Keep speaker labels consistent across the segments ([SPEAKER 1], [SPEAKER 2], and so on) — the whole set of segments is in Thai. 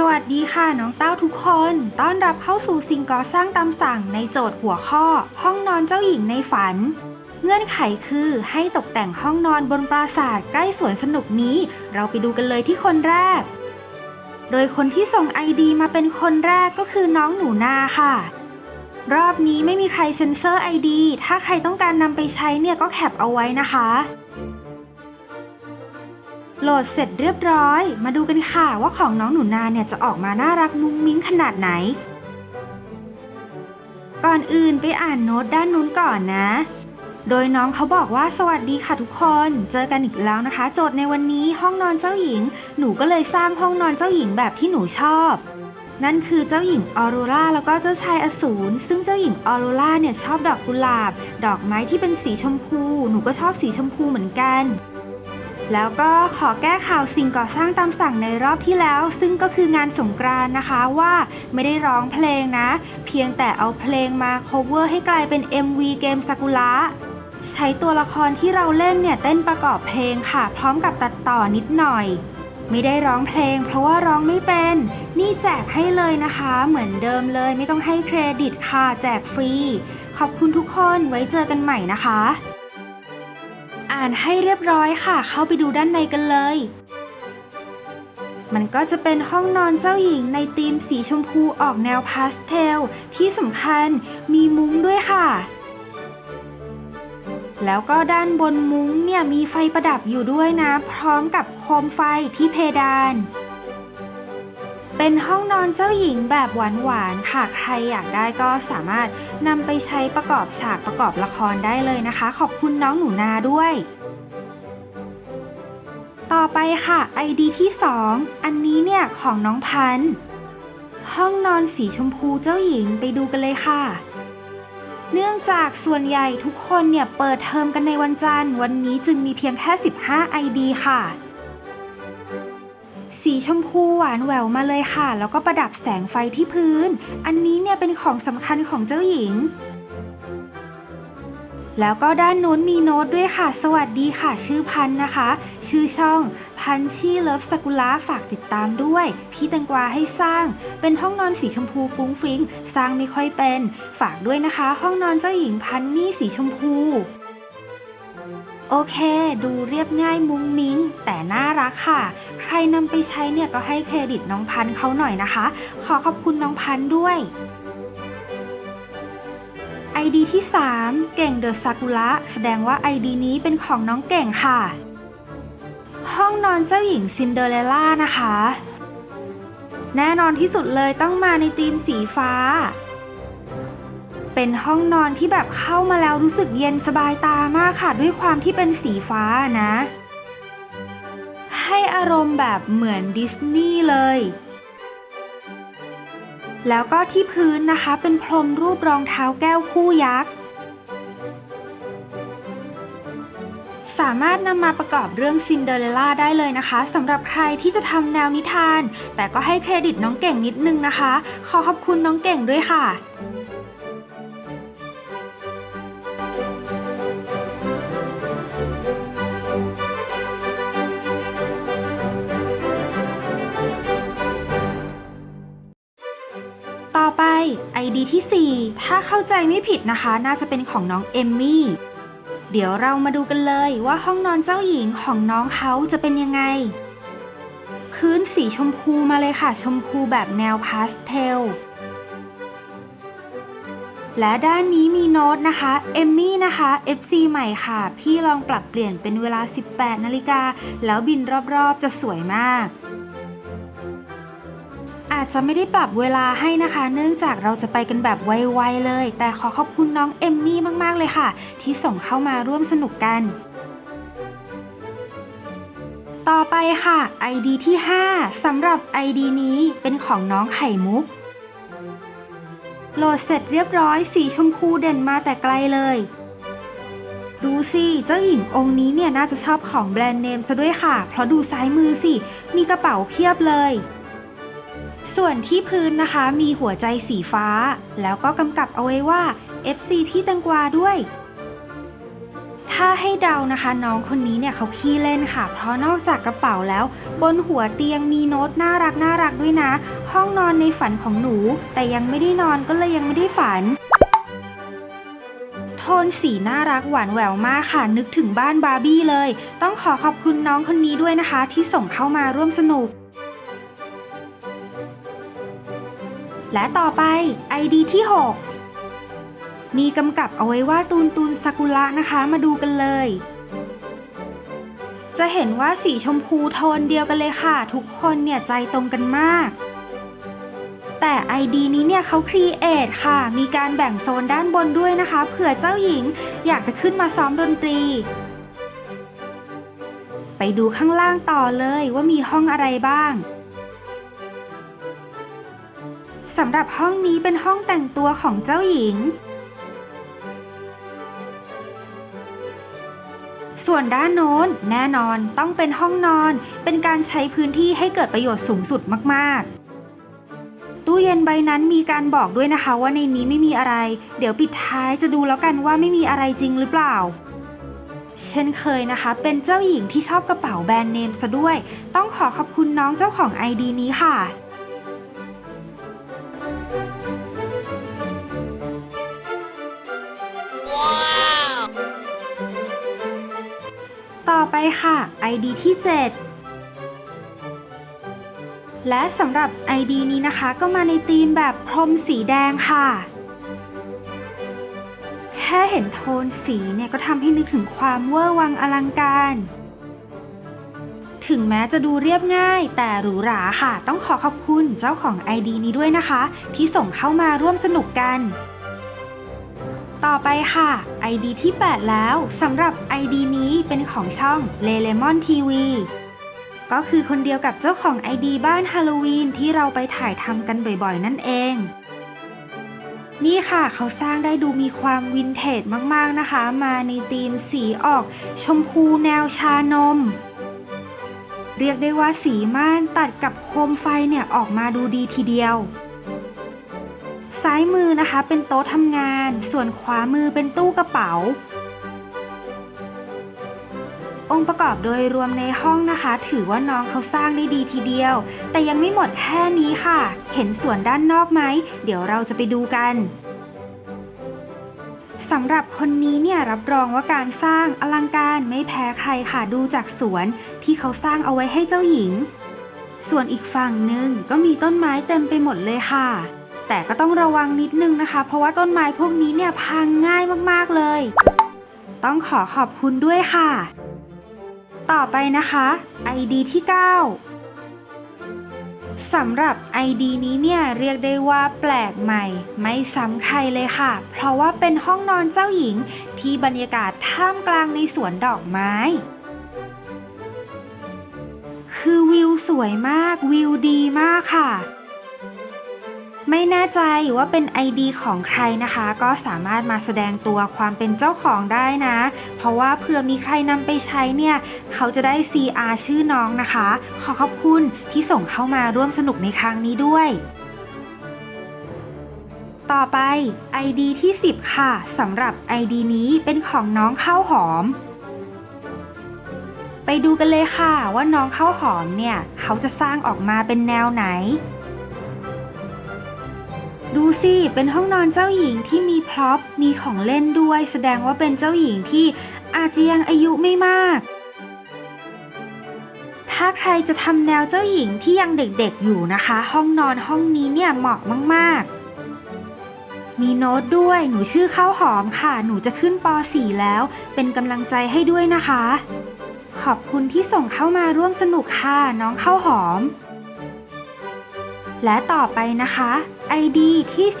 [SPEAKER 1] สวัสดีค่ะน้องเต้าทุกคน ต้อนรับเข้าสู่สิ่งก่อสร้างตามสั่งในโจทย์หัวข้อ ห้องนอนเจ้าหญิงในฝัน เงื่อนไขคือให้ตกแต่งห้องนอนบนปราสาทใกล้สวนสนุกนี้ เราไปดูกันเลยที่คนแรก โดยคนที่ส่งไอดีมาเป็นคนแรกก็คือน้องหนูนาค่ะ รอบนี้ไม่มีใครเซ็นเซอร์ไอดีถ้าใครต้องการนำไปใช้เนี่ยก็แคปเอาไว้นะคะ โหลดเสร็จเรียบร้อย มาดูกันค่ะว่าของน้องหนูนาเนี่ยจะออกมาน่ารักมุ้งมิ้งขนาดไหน ก่อนอื่นไปอ่านโน้ตด้านนู้นก่อนนะ โดยน้องเขาบอกว่าสวัสดีค่ะทุกคน เจอกันอีกแล้วนะคะ โจทย์ในวันนี้ห้องนอนเจ้าหญิง หนูก็เลยสร้างห้องนอนเจ้าหญิงแบบที่หนูชอบนั่นคือเจ้าหญิงออโรราแล้วก็เจ้าชายอสูรซึ่งเจ้าหญิงออโรราเนี่ยชอบดอกกุหลาบ ดอกไม้ที่เป็นสีชมพู หนูก็ชอบสีชมพูเหมือนกัน แล้วก็ขอแก้ข่าวสิ่งก่อสร้างตามสั่งในรอบที่แล้ว ซึ่งก็คืองานสงกรานนะคะว่าไม่ได้ร้องเพลงนะ เพียงแต่เอาเพลงมา cover ให้กลายเป็น MV เกมซากุระใช้ตัวละครที่เราเล่นเนี่ยเต้นประกอบเพลงค่ะ พร้อมกับตัดต่อนิดหน่อย ไม่ได้ร้องเพลง เพราะว่าร้องไม่เป็น นี่แจกให้เลยนะคะ เหมือนเดิมเลย ไม่ต้องให้เครดิตค่ะ แจกฟรี ขอบคุณทุกคนไว้เจอกันใหม่นะคะานให้เรียบร้อยค่ะ เข้าไปดูด้านในกันเลย มันก็จะเป็นห้องนอนเจ้าหญิงในธีมสีชมพูออกแนวพาสเทล ที่สำคัญมีมุ้งด้วยค่ะ แล้วก็ด้านบนมุ้งเนี่ยมีไฟประดับอยู่ด้วยนะ พร้อมกับโคมไฟที่เพดานเป็นห้องนอนเจ้าหญิงแบบหวานๆค่ะ ใครอยากได้ก็สามารถนำไปใช้ประกอบฉากประกอบละครได้เลยนะคะ ขอบคุณน้องหนูนาด้วย ต่อไปค่ะ ID ที่ 2 อันนี้เนี่ยของน้องพัน ห้องนอนสีชมพูเจ้าหญิงไปดูกันเลยค่ะ เนื่องจากส่วนใหญ่ทุกคนเนี่ยเปิดเทอมกันในวันจันทร์ วันนี้จึงมีเพียงแค่ 15 ID ค่ะ สีชมพูหวานแหววมาเลยค่ะ แล้วก็ประดับแสงไฟที่พื้น อันนี้เนี่ยเป็นของสำคัญของเจ้าหญิง แล้วก็ด้านนู้นมีโน้ตด้วยค่ะ สวัสดีค่ะ ชื่อพันนะคะ ชื่อช่องพันชี่เลิฟสกุลาฝากติดตามด้วย พี่แตงกวาให้สร้าง เป็นห้องนอนสีชมพูฟุ้งฟริ้ง สร้างไม่ค่อยเป็น ฝากด้วยนะคะ ห้องนอนเจ้าหญิงพันนี่สีชมพูโอเค ดูเรียบง่ายมุ้งมิ้ง แต่น่ารักค่ะ ใครนำไปใช้เนี่ยก็ให้เครดิตน้องพันเขาหน่อยนะคะ ขอขอบคุณน้องพันด้วย ID ที่ 3 เก่งเดอะซากุระแสดงว่า ID นี้เป็นของน้องเก่งค่ะ ห้องนอนเจ้าหญิงซินเดอเรลล่านะคะ แน่นอนที่สุดเลยต้องมาในธีมสีฟ้า เป็นห้องนอนที่แบบเข้ามาแล้วรู้สึกเย็นสบายตามากค่ะ ด้วยความที่เป็นสีฟ้านะ ให้อารมณ์แบบเหมือนดิสนีย์เลย แล้วก็ที่พื้นนะคะเป็นพรมรูปรองเท้าแก้วคู่ยักษ์ สามารถนำมาประกอบเรื่องซินเดอเรลล่าได้เลยนะคะสำหรับใครที่จะทำแนวนิทาน แต่ก็ให้เครดิตน้องเก่งนิดนึงนะคะ ขอขอบคุณน้องเก่งด้วยค่ะ ID ที่ 4 ถ้าเข้าใจไม่ผิดนะคะ น่าจะเป็นของน้องเอมมี่ เดี๋ยวเรามาดูกันเลยว่าห้องนอนเจ้าหญิงของน้องเขาจะเป็นยังไง พื้นสีชมพูมาเลยค่ะ ชมพูแบบแนวพาสเทล และด้านนี้มีโน้ตนะคะ เอมมี่นะคะ FC ใหม่ค่ะ พี่ลองปรับเปลี่ยนเป็นเวลา 18 นาฬิกา แล้วบินรอบๆจะสวยมาก จจะไม่ได้ปรับเวลาให้นะคะ เนื่องจากเราจะไปกันแบบไวๆเลย แต่ขอขอบคุณน้องเอมมี่มากๆเลยค่ะ ที่ส่งเข้ามาร่วมสนุกกัน ต่อไปค่ะ ID ที่ 5สำหรับ ID นี้เป็นของน้องไข่มุกโหลดเสร็จเรียบร้อยสีชมพูเด่นมาแต่ไกลเลย ดูสิเจ้าหญิงองค์นี้เนี่ยน่าจะชอบของแบรนด์เนมซะด้วยค่ะ เพราะดูซ้ายมือสิ มีกระเป๋าเพียบเลย ส่วนที่พื้นนะคะมีหัวใจสีฟ้า แล้วก็กำกับเอาไว้ว่า FC พี่ตังกวาด้วย ถ้าให้เดานะคะ น้องคนนี้เนี่ยเขาขี้เล่นค่ะ เพราะนอกจากกระเป๋าแล้ว บนหัวเตียงมีโน้ตน่ารักน่ารักด้วยนะ ห้องนอนในฝันของหนู แต่ยังไม่ได้นอนก็เลยยังไม่ได้ฝันโทนสีน่ารักหวานแหววมากค่ะ นึกถึงบ้านบาร์บี้เลย ต้องขอขอบคุณน้องคนนี้ด้วยนะคะ ที่ส่งเข้ามาร่วมสนุก และต่อไป ID ที่ 6 มีกำกับเอาไว้ว่าตูนตูนซากุระนะคะมาดูกันเลย จะเห็นว่าสีชมพูโทนเดียวกันเลยค่ะ ทุกคนเนี่ยใจตรงกันมาก แต่ ID นี้เนี่ยเขาครีเอทค่ะ มีการแบ่งโซนด้านบนด้วยนะคะเผื่อเจ้าหญิงอยากจะขึ้นมาซ้อมดนตรี ไปดูข้างล่างต่อเลยว่ามีห้องอะไรบ้าง สำหรับห้องนี้เป็นห้องแต่งตัวของเจ้าหญิง ส่วนด้านโน้นแน่นอนต้องเป็นห้องนอน เป็นการใช้พื้นที่ให้เกิดประโยชน์สูงสุดมากๆ ตู้เย็นใบนั้นมีการบอกด้วยนะคะว่าในนี้ไม่มีอะไร เดี๋ยวปิดท้ายจะดูแล้วกันว่าไม่มีอะไรจริงหรือเปล่าเช่นเคยนะคะ เป็นเจ้าหญิงที่ชอบกระเป๋าแบรนด์เนมซะด้วย ต้องขอขอบคุณน้องเจ้าของ ID นี้ค่ะ ไปค่ะ ID ที่ 7 และสำหรับ ID นี้นะคะก็มาในธีมแบบพรมสีแดงค่ะ แค่เห็นโทนสีเนี่ยก็ทำให้นึกถึงความเวอร์วังอลังการ ถึงแม้จะดูเรียบง่าย แต่หรูหราค่ะ ต้องขอขอบคุณเจ้าของ ID นี้ด้วยนะคะ ที่ส่งเข้ามาร่วมสนุกกัน ต่อไปค่ะ ID ที่ 8 แล้วสำหรับ ID นี้เป็นของช่อง l e l e m o n TV ก็คือคนเดียวกับเจ้าของ ID บ้านฮาโลวีนที่เราไปถ่ายทำกันบ่อยๆ นั่นเอง นี่ค่ะเขาสร้างได้ดูมีความวินเทจมากๆนะคะ มาในธีมสีออก ชมพูแนวชานม เรียกได้ว่าสีม่านตัดกับโคมไฟเนี่ยออกมาดูดีทีเดียว ซ้ายมือนะคะเป็นโต๊ะทำงาน ส่วนขวามือเป็นตู้กระเป๋า องค์ประกอบโดยรวมในห้องนะคะ ถือว่าน้องเขาสร้างได้ดีทีเดียว แต่ยังไม่หมดแค่นี้ค่ะ เห็นส่วนด้านนอกไหม เดี๋ยวเราจะไปดูกันสำหรับคนนี้เนี่ยรับรองว่าการสร้างอลังการไม่แพ้ใครค่ะดูจากสวนที่เขาสร้างเอาไว้ให้เจ้าหญิง ส่วนอีกฝั่งหนึ่งก็มีต้นไม้เต็มไปหมดเลยค่ะ แต่ก็ต้องระวังนิดนึงนะคะ เพราะว่าต้นไม้พวกนี้เนี่ยพังง่ายมากๆเลย ต้องขอขอบคุณด้วยค่ะ ต่อไปนะคะ ID ที่ 9 สำหรับ ID นี้เนี่ยเรียกได้ว่าแปลกใหม่ ไม่ซ้ำใครเลยค่ะ เพราะว่าเป็นห้องนอนเจ้าหญิงที่บรรยากาศท่ามกลางในสวนดอกไม้คือวิวสวยมากวิวดีมากค่ะ ไม่แน่ใจว่าเป็น ID ของใครนะคะ ก็สามารถมาแสดงตัวความเป็นเจ้าของได้นะ เพราะว่าเผื่อมีใครนำไปใช้เนี่ย เขาจะได้ CR ชื่อน้องนะคะ ขอขอบคุณที่ส่งเข้ามาร่วมสนุกในครั้งนี้ด้วยต่อไป ID ที่ 10 ค่ะสำหรับ ID นี้เป็นของน้องข้าวหอม ไปดูกันเลยค่ะว่าน้องข้าวหอมเนี่ย เขาจะสร้างออกมาเป็นแนวไหน ดูสิ เป็นห้องนอนเจ้าหญิงที่มีพร็อพ มีของเล่นด้วย แสดงว่าเป็นเจ้าหญิงที่อาจจะยังอายุไม่มาก ถ้าใครจะทำแนวเจ้าหญิงที่ยังเด็กๆอยู่นะคะ ห้องนอนห้องนี้เนี่ยเหมาะมากๆ มีโน้ตด้วย หนูชื่อข้าวหอมค่ะ หนูจะขึ้นป .4 แล้ว เป็นกำลังใจให้ด้วยนะคะ ขอบคุณที่ส่งเข้ามาร่วมสนุกค่ะ น้องข้าวหอม และต่อไปนะคะ ID ที่ 11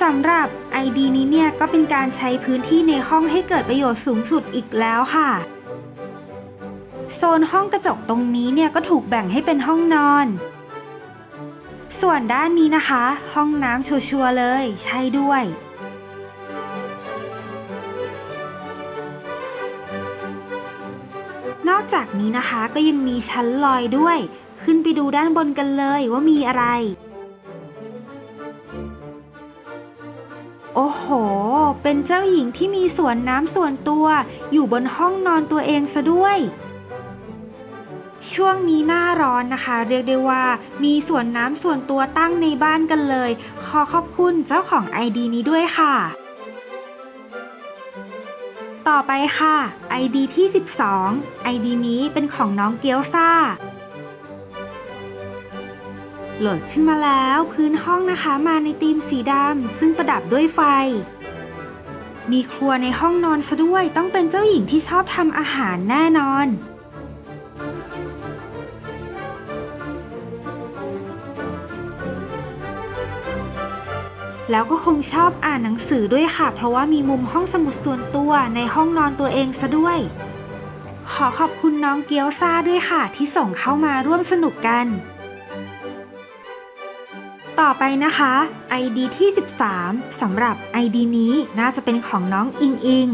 [SPEAKER 1] สำหรับ ID นี้เนี่ยก็เป็นการใช้พื้นที่ในห้องให้เกิดประโยชน์สูงสุดอีกแล้วค่ะ โซนห้องกระจกตรงนี้เนี่ยก็ถูกแบ่งให้เป็นห้องนอน ส่วนด้านนี้นะคะ ห้องน้ำชัวร์เลย ใช่ด้วยนอกจากนี้นะคะก็ยังมีชั้นลอยด้วย ขึ้นไปดูด้านบนกันเลยว่ามีอะไร โอ้โห เป็นเจ้าหญิงที่มีสวนน้ำส่วนตัวอยู่บนห้องนอนตัวเองซะด้วย ช่วงนี้หน้าร้อนนะคะ เรียกได้ว่ามีสวนน้ำส่วนตัวตั้งในบ้านกันเลย ขอขอบคุณเจ้าของไอดีนี้ด้วยค่ะต่อไปค่ะ ID ที่ 12 ID นี้เป็นของน้องเกียวซ่า โหลดขึ้นมาแล้วพื้นห้องนะคะมาในธีมสีดำซึ่งประดับด้วยไฟ มีครัวในห้องนอนซะด้วยต้องเป็นเจ้าหญิงที่ชอบทำอาหารแน่นอน แล้วก็คงชอบอ่านหนังสือด้วยค่ะ เพราะว่ามีมุมห้องสมุดส่วนตัวในห้องนอนตัวเองซะด้วย ขอขอบคุณน้องเกียวซาด้วยค่ะ ที่ส่งเข้ามาร่วมสนุกกัน ต่อไปนะคะ ID ที่ 13สำหรับ ID นี้น่าจะเป็นของน้องอิงอิง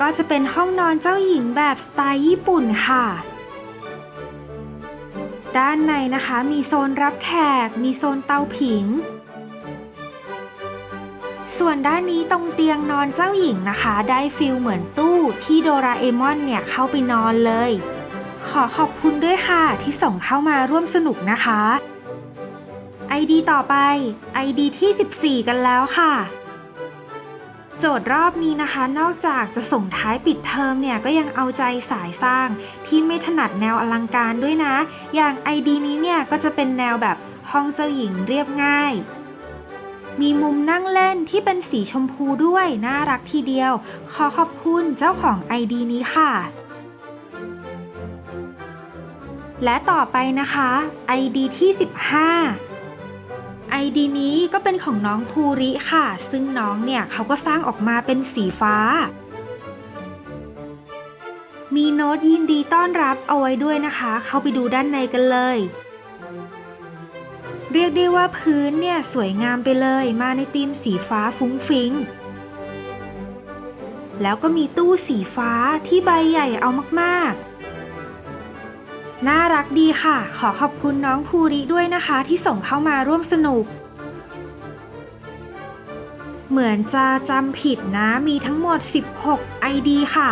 [SPEAKER 1] ก็จะเป็นห้องนอนเจ้าหญิงแบบสไตล์ญี่ปุ่นค่ะ ด้านในนะคะมีโซนรับแขก มีโซนเตาผิง ส่วนด้านนี้ตรงเตียงนอนเจ้าหญิงนะคะ ได้ฟิลเหมือนตู้ที่โดราเอมอนเนี่ยเข้าไปนอนเลย ขอขอบคุณด้วยค่ะที่ส่งเข้ามาร่วมสนุกนะคะ ID ต่อไป ID ที่ 14 กันแล้วค่ะ โจทย์รอบนี้นะคะ นอกจากจะส่งท้ายปิดเทอมเนี่ย ก็ยังเอาใจสายสร้างที่ไม่ถนัดแนวอลังการด้วยนะ อย่าง ID นี้เนี่ย ก็จะเป็นแนวแบบห้องเจ้าหญิงเรียบง่าย มีมุมนั่งเล่นที่เป็นสีชมพูด้วย น่ารักทีเดียว ขอขอบคุณเจ้าของ ID นี้ค่ะ และต่อไปนะคะ ID ที่ 15 ID นี้ก็เป็นของน้องภูริค่ะ ซึ่งน้องเนี่ยเขาก็สร้างออกมาเป็นสีฟ้า มีโน้ตยินดีต้อนรับเอาไว้ด้วยนะคะ เข้าไปดูด้านในกันเลย เรียกได้ว่าพื้นเนี่ยสวยงามไปเลยมาในธีมสีฟ้าฟุ้งฟิ้งแล้วก็มีตู้สีฟ้าที่ใบใหญ่เอามากๆ น่ารักดีค่ะ ขอขอบคุณน้องภูริด้วยนะคะที่ส่งเข้ามาร่วมสนุก เหมือนจะจำผิดนะมีทั้งหมด 16 ID ค่ะ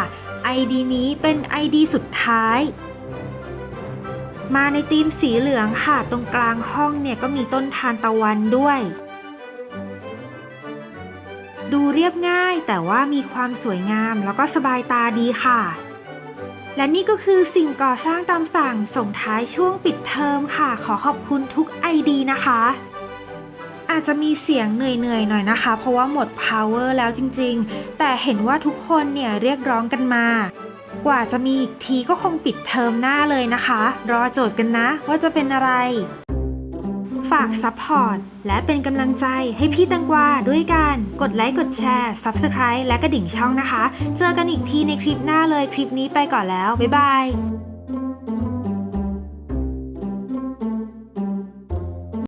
[SPEAKER 1] ID นี้เป็น ID สุดท้าย มาในธีมสีเหลืองค่ะ ตรงกลางห้องเนี่ยก็มีต้นทานตะวันด้วย ดูเรียบง่ายแต่ว่ามีความสวยงามแล้วก็สบายตาดีค่ะ และนี่ก็คือสิ่งก่อสร้างตามสั่งส่งท้ายช่วงปิดเทอมค่ะ ขอขอบคุณทุกไอดีนะคะ อาจจะมีเสียงเหนื่อยๆหน่อยนะคะ เพราะว่าหมด power แล้วจริงๆ แต่เห็นว่าทุกคนเนี่ยเรียกร้องกันมา กว่าจะมีอีกทีก็คงปิดเทอมหน้าเลยนะคะ รอโจทย์กันนะว่าจะเป็นอะไร ฝากซัพพอร์ตและเป็นกำลังใจให้พี่แตังกวาด้วยการกดไลค์กดแชร์ Subscribe และกระดิ่งช่องนะคะ เจอกันอีกทีในคลิปหน้าเลยคลิปนี้ไปก่อนแล้ว บ๊ายบาย